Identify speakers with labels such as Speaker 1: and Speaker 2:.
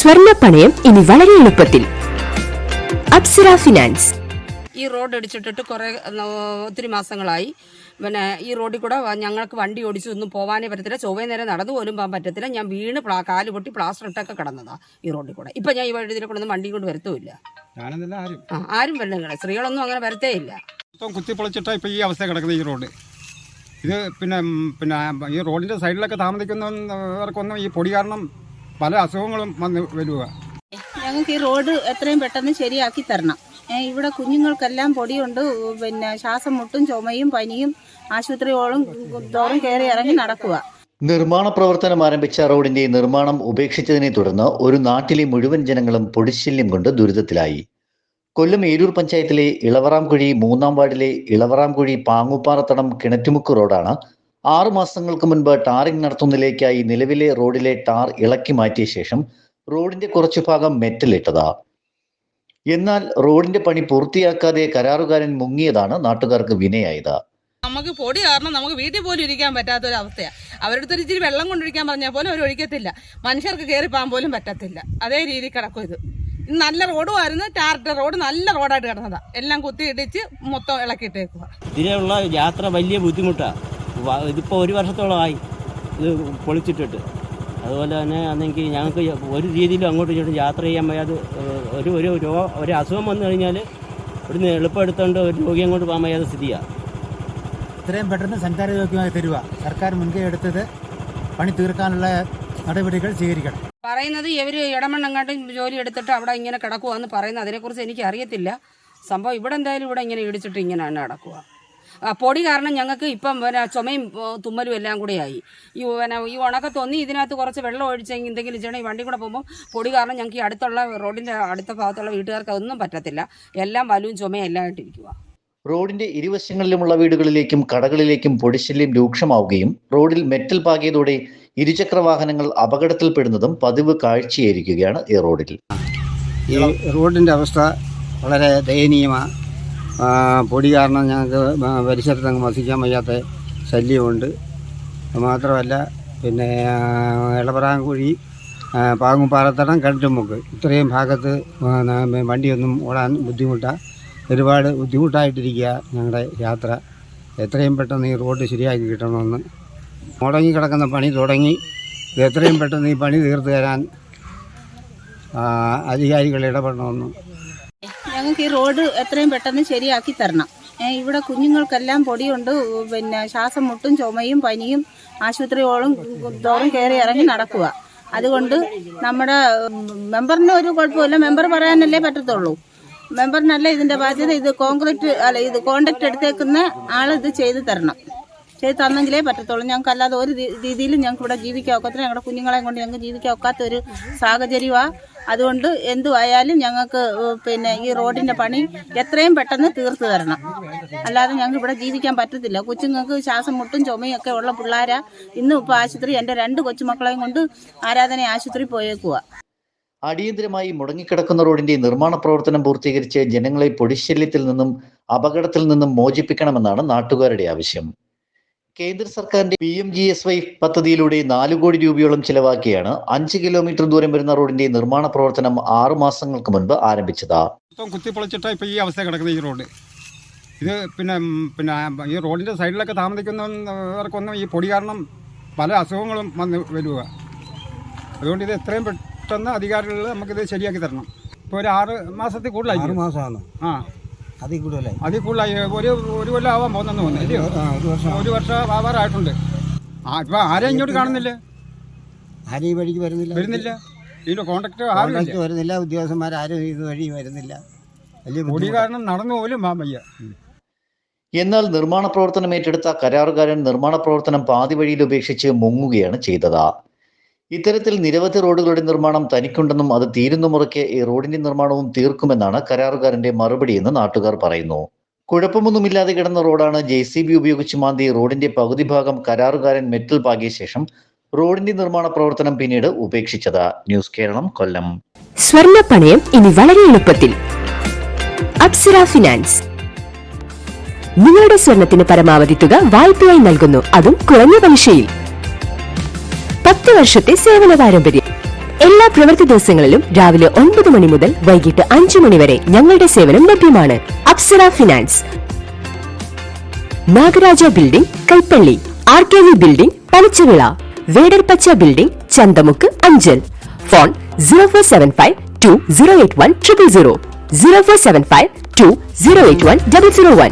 Speaker 1: സ്വർണ പണയം ഇനി വളരെ എളുപ്പത്തിൽ. അപ്സര ഫിനാൻസ്.
Speaker 2: ഈ റോഡ് അടിച്ചിട്ടിട്ട് കുറേ ഒത്തിരി മാസങ്ങളായി. പിന്നെ ഈ റോഡിൽ കൂടെ ഞങ്ങൾക്ക് വണ്ടി ഓടിച്ചൊന്നും പോകാനേ പറ്റത്തില്ല. ചൊവ്വേ നേരം നടന്നു പോലും പോകാൻ പറ്റത്തില്ല. ഞാൻ വീണ് പ്ലാ കാൽ പൊട്ടി പ്ലാസ്റ്റർ ഇട്ടൊക്കെ കിടന്നതാ ഈ റോഡിൽ കൂടെ. ഇപ്പം ഞാൻ ഈ വഴിതിലെ കൊണ്ടൊന്നും വണ്ടി കൊണ്ട് വരത്തുമില്ല.
Speaker 3: ഞാനെന്നല്ല ആരും?
Speaker 2: ആ ആരും വെള്ളം സ്ത്രീകളൊന്നും അങ്ങനെ വരത്തേ ഇല്ല.
Speaker 3: കുത്തിപ്പൊളിച്ചിട്ടാണ് ഇപ്പം ഈ അവസ്ഥ കിടക്കുന്നത് ഈ റോഡ്. ഇത് പിന്നെ പിന്നെ ഈ റോഡിന്റെ സൈഡിലൊക്കെ താമസിക്കുന്നവർക്കൊന്നും ഈ പൊടി കാരണം പല അസുഖങ്ങളും വന്ന് വരിക
Speaker 4: ഞങ്ങൾക്ക് ഈ റോഡ് എത്രയും പെട്ടെന്ന് ശരിയാക്കി തരണം. ഇവിടെ കുഞ്ഞുങ്ങൾക്കെല്ലാം പൊടിയുണ്ട് പിന്നെ ശ്വാസം മുട്ടും ചുമയും പനിയും ആശുപത്രിയോളം തോറും കയറി ഇറങ്ങി നടക്കുക.
Speaker 5: നിർമ്മാണ പ്രവർത്തനം ആരംഭിച്ച റോഡിന്റെ നിർമ്മാണം ഉപേക്ഷിച്ചതിനെ തുടർന്ന് ഒരു നാട്ടിലെ മുഴുവൻ ജനങ്ങളും പൊടിശല്യം കൊണ്ട് ദുരിതത്തിലായി. കൊല്ലം ഏരൂർ പഞ്ചായത്തിലെ ഇളവറാംകുഴി മൂന്നാം വാർഡിലെ ഇളവറാംകുഴി പാങ്ങുപ്പാറത്തടം കിണറ്റുമുക്ക് റോഡാണ് ആറു മാസങ്ങൾക്ക് മുൻപ് ടാറിംഗ് നടത്തുന്നതിലേക്കായി നിലവിലെ റോഡിലെ ടാർ ഇളക്കി മാറ്റിയ ശേഷം റോഡിന്റെ കുറച്ചു ഭാഗം മെറ്റലിട്ടതാ. എന്നാൽ റോഡിന്റെ പണി പൂർത്തിയാക്കാതെ കരാറുകാരൻ മുങ്ങിയതാണ് നാട്ടുകാർക്ക് വിനയായത്.
Speaker 6: നമുക്ക് പൊടി കാരണം നമുക്ക് വീട്ടിൽ പോലും ഇരിക്കാൻ പറ്റാത്ത ഒരു അവസ്ഥയാണ് അവരുടെ ഒരു ഇച്ചിരി വെള്ളം കൊണ്ടൊഴിക്കാൻ പറഞ്ഞാൽ പോലും അവർ ഒഴിക്കത്തില്ല. മനുഷ്യർക്ക് കയറി പോകാൻ പോലും പറ്റത്തില്ല. അതേ രീതി കിടക്കും ഇത്. നല്ല നല്ല റോഡുമായിരുന്നു ടാറിട്ട റോഡ് നല്ല റോഡായിട്ട് കിടന്നതാണ് എല്ലാം കുത്തി ഇടിച്ച് മൊത്തം ഇളക്കിയിട്ടേക്കുക
Speaker 7: ഇതിനുള്ള യാത്ര വലിയ ബുദ്ധിമുട്ടാണ് ഇതിപ്പോൾ ഒരു വർഷത്തോളമായി ഇത് പൊളിച്ചിട്ടിട്ട്. അതുപോലെ തന്നെ അന്നെങ്കിൽ ഞങ്ങൾക്ക് ഒരു രീതിയിലും അങ്ങോട്ടും ഇങ്ങോട്ടും യാത്ര ചെയ്യാൻ വയ്യാതെ ഒരു ഒരു രോ ഒരു അസുഖം വന്നു കഴിഞ്ഞാൽ ഇവിടുന്ന് എളുപ്പം എടുത്തുകൊണ്ട് ഒരു രോഗി അങ്ങോട്ട് പോകാൻ വയ്യാതെ സ്ഥിതിയാണ്
Speaker 8: എത്രയും പെട്ടെന്ന് സഞ്ചാരയോഗ്യമായി തരിക. സർക്കാർ മുൻകൈ എടുത്തത് പണി തീർക്കാനുള്ള നടപടികൾ സ്വീകരിക്കണം.
Speaker 2: പറയുന്നത് ഇവർ ഇടമണ്ണങ്ങാട്ടും ജോലി എടുത്തിട്ട് അവിടെ ഇങ്ങനെ കിടക്കുവാന്ന് പറയുന്നത് അതിനെക്കുറിച്ച് എനിക്ക് അറിയത്തില്ല സംഭവം ഇവിടെ എന്തായാലും ഇവിടെ ഇങ്ങനെ ഇടിച്ചിട്ട് ഇങ്ങനെ തന്നെ കിടക്കുക പൊടി കാരണം ഞങ്ങൾക്ക് ഇപ്പം പിന്നെ ചുമയും തുമ്മലും എല്ലാം കൂടെയായി ഈ പിന്നെ ഈ ഉണക്കത്തൊന്നി ഇതിനകത്ത് കുറച്ച് വെള്ളം ഒഴിച്ചെങ്കിൽ എന്തെങ്കിലും ചെയ്യണം ഈ വണ്ടി കൂടെ പോകുമ്പോൾ പൊടി കാരണം ഞങ്ങൾക്ക് ഈ അടുത്തുള്ള റോഡിന്റെ അടുത്ത ഭാഗത്തുള്ള വീട്ടുകാർക്ക് ഒന്നും പറ്റത്തില്ല. എല്ലാം വലുവും ചുമയും എല്ലാം ആയിട്ടിരിക്കുക
Speaker 5: റോഡിന്റെ ഇരുവശങ്ങളിലുമുള്ള വീടുകളിലേക്കും കടകളിലേക്കും പൊടിശല്യം രൂക്ഷമാവുകയും റോഡിൽ മെറ്റൽ പാകിയതോടെ ഇരുചക്ര വാഹനങ്ങൾ അപകടത്തിൽപ്പെടുന്നതും പതിവ് കാഴ്ചയായിരിക്കുകയാണ് ഈ റോഡിൽ.
Speaker 9: ഈ റോഡിന്റെ അവസ്ഥ വളരെ ദയനീയമാണ് പൊടി കാരണം ഞങ്ങൾക്ക് പരിസരത്തങ്ങ് വസിക്കാൻ വയ്യാത്ത ശല്യമുണ്ട്. മാത്രമല്ല പിന്നെ ഇളപറാങ്കുഴി പാങ്ങുംപാറത്തടം കിണറ്റുമുക്ക് ഇത്രയും ഭാഗത്ത് വണ്ടിയൊന്നും ഓടാൻ ബുദ്ധിമുട്ടാണ് ഒരുപാട് ബുദ്ധിമുട്ടായിട്ടിരിക്കുക ഞങ്ങളുടെ യാത്ര. എത്രയും പെട്ടെന്ന് ഈ റോഡ് ശരിയാക്കി കിട്ടണമെന്ന്. മുടങ്ങി കിടക്കുന്ന പണി തുടങ്ങി. എത്രയും പെട്ടെന്ന് ഈ പണി തീർത്തു തരാൻ അധികാരികൾ ഇടപെടണമെന്ന്
Speaker 4: ഞങ്ങൾക്ക് ഈ റോഡ് എത്രയും പെട്ടെന്ന് ശരിയാക്കി തരണം. ഇവിടെ കുഞ്ഞുങ്ങൾക്കെല്ലാം പൊടിയുണ്ട്. പിന്നെ ശ്വാസം മുട്ടും ചുമയും പനിയും ആശുപത്രിയോളം തോറും കയറി ഇറങ്ങി നടക്കുക. അതുകൊണ്ട് നമ്മുടെ മെമ്പറിന് ഒരു കുഴപ്പമില്ല. മെമ്പർ പറയാനല്ലേ പറ്റത്തുള്ളൂ. മെമ്പറിനല്ല ഇതിന്റെ ബാധ്യത. ഇത് കോൺക്രീറ്റ് അല്ല ഇത് കോണ്ടാക്ട് എടുത്തേക്കുന്ന ആൾ ഇത് ചെയ്ത് തരണം. ചെയ്ത് തന്നെങ്കിലേ പറ്റത്തുള്ളൂ. ഞങ്ങൾക്ക് അല്ലാതെ ഒരു രീതിയിലും ഞങ്ങൾക്ക് ഇവിടെ ജീവിക്കാൻ ഒക്കത്തില്ല. ഞങ്ങളുടെ കുഞ്ഞുങ്ങളെയും കൊണ്ട് ഞങ്ങൾക്ക് ജീവിക്കാൻ ഒക്കാത്ത ഒരു സാഹചര്യമാണ് അതുകൊണ്ട് എന്തുവായാലും ഞങ്ങൾക്ക് പിന്നെ ഈ റോഡിന്റെ പണി എത്രയും പെട്ടെന്ന് തീർത്തു തരണം. അല്ലാതെ ഞങ്ങൾക്ക് ഇവിടെ ജീവിക്കാൻ പറ്റത്തില്ല. കൊച്ചുങ്ങൾക്ക് ശ്വാസം മുട്ടും ചുമയും ഒക്കെ ഉള്ള പിള്ളേരാ. ഇന്നും ഇപ്പോൾ ആശുപത്രി എന്റെ രണ്ട് കൊച്ചുമക്കളെയും കൊണ്ട് ആരാധന ആശുപത്രി പോയേക്കുക
Speaker 5: അടിയന്തരമായി മുടങ്ങിക്കിടക്കുന്ന റോഡിന്റെ നിർമ്മാണ പ്രവർത്തനം പൂർത്തീകരിച്ച് ജനങ്ങളെ പൊടിശല്യത്തിൽ നിന്നും അപകടത്തിൽ നിന്നും മോചിപ്പിക്കണമെന്നാണ് നാട്ടുകാരുടെ ആവശ്യം. കേന്ദ്ര സർക്കാരിന്റെ P M G S Y പദ്ധതിയിലൂടെ നാലു കോടി രൂപയോളം ചിലവാക്കിയാണ് അഞ്ച് കിലോമീറ്റർ ദൂരം വരുന്ന റോഡിന്റെ നിർമ്മാണ പ്രവർത്തനം ആറു മാസങ്ങൾക്ക് മുൻപ് ആരംഭിച്ചത്.
Speaker 3: കുത്തിപ്പൊളിച്ചിട്ട് ഇപ്പൊ ഈ അവസ്ഥ കിടക്കുന്ന ഈ റോഡ്. ഇത് പിന്നെ പിന്നെ ഈ റോഡിന്റെ സൈഡിലൊക്കെ താമസിക്കുന്നവർക്കൊന്നും ഈ പൊടി കാരണം പല അസുഖങ്ങളും വന്ന് വരിക. അതുകൊണ്ട് ഇത് എത്രയും പെട്ടെന്ന് അധികാരികൾ നമുക്കിത് ശരിയാക്കി തരണം. ഇപ്പോൾ ഒരു ആറ് മാസത്തിൽ കൂടുതലായി.
Speaker 9: ആറ് മാസമാണ്
Speaker 3: ആ.
Speaker 9: അതിൽ കൂടുതലായി.
Speaker 3: അതിൽ കൂടുതലായി. ഒരു ഒരു കൊല്ലം ആവാൻ പോകുന്നെന്ന് തോന്നുന്നു ഇല്ലയോ?
Speaker 9: ഒരു വർഷം
Speaker 3: ഒരു വർഷം ആവാറായിട്ടുണ്ട് ആ ഇപ്പം ആരെയും ഇങ്ങോട്ട് കാണുന്നില്ല?
Speaker 9: ആരും ഈ വഴിക്ക് വരുന്നില്ല?
Speaker 3: വരുന്നില്ല. ഇതിന്റെ കോൺട്രാക്ട്
Speaker 9: കോൺട്രാക്ട്
Speaker 3: ആരുമില്ല
Speaker 9: വരുന്നില്ല ഉദ്യോഗസ്ഥന്മാരും ഇത് വഴി വരുന്നില്ല. വലിയ
Speaker 3: പൊടി കാരണം നടന്നു പോലും മാമയ്യ
Speaker 5: എന്നാൽ നിർമ്മാണ പ്രവർത്തനം ഏറ്റെടുത്ത കരാറുകാരൻ നിർമ്മാണ പ്രവർത്തനം പാതി വഴിയിൽ ഉപേക്ഷിച്ച് മുങ്ങുകയാണ് ചെയ്തത്. ഇത്തരത്തിൽ നിരവധി റോഡുകളുടെ നിർമ്മാണം തനിക്കുണ്ടെന്നും അത് തീരുന്ന മുറയ്ക്ക് ഈ റോഡിന്റെ നിർമ്മാണവും തീർക്കുമെന്നാണ് കരാറുകാരന്റെ മറുപടിയെന്ന് നാട്ടുകാർ പറയുന്നു. കുഴപ്പമൊന്നുമില്ലാതെ കിടന്ന റോഡാണ് ജെ സി ബി ഉപയോഗിച്ച് മാന്തി റോഡിന്റെ പകുതി ഭാഗം കരാറുകാരൻ മെറ്റൽ പാകിയ ശേഷം റോഡിന്റെ നിർമ്മാണ പ്രവർത്തനം പിന്നീട് ഉപേക്ഷിച്ചത്. ന്യൂസ് കേരളം കൊല്ലം.
Speaker 1: സ്വർണ പണയം ഇനി വളരെ എളുപ്പത്തിൽ. അപ്സര ഫിനാൻസ്. നിങ്ങളുടെ സ്വർണത്തിന് പരമാവധി തുക വായ്പയായി നൽകുന്നു. അതും കുറഞ്ഞ പലിശയിൽ. പത്ത് വർഷത്തെ സേവന പാരമ്പര്യം. എല്ലാ പ്രവൃത്തി ദിവസങ്ങളിലും രാവിലെ ഒൻപത് മണി മുതൽ വൈകിട്ട് അഞ്ചു മണി വരെ ഞങ്ങളുടെ സേവനം ലഭ്യമാണ്. Apsara finance. Nagaraja building Kaippally. R K V building Panachavila. Vedarpacha building Chanthamukku Anchal. Phone zero four seven five two zero eight one triple zero zero four seven five two zero eight one double zero one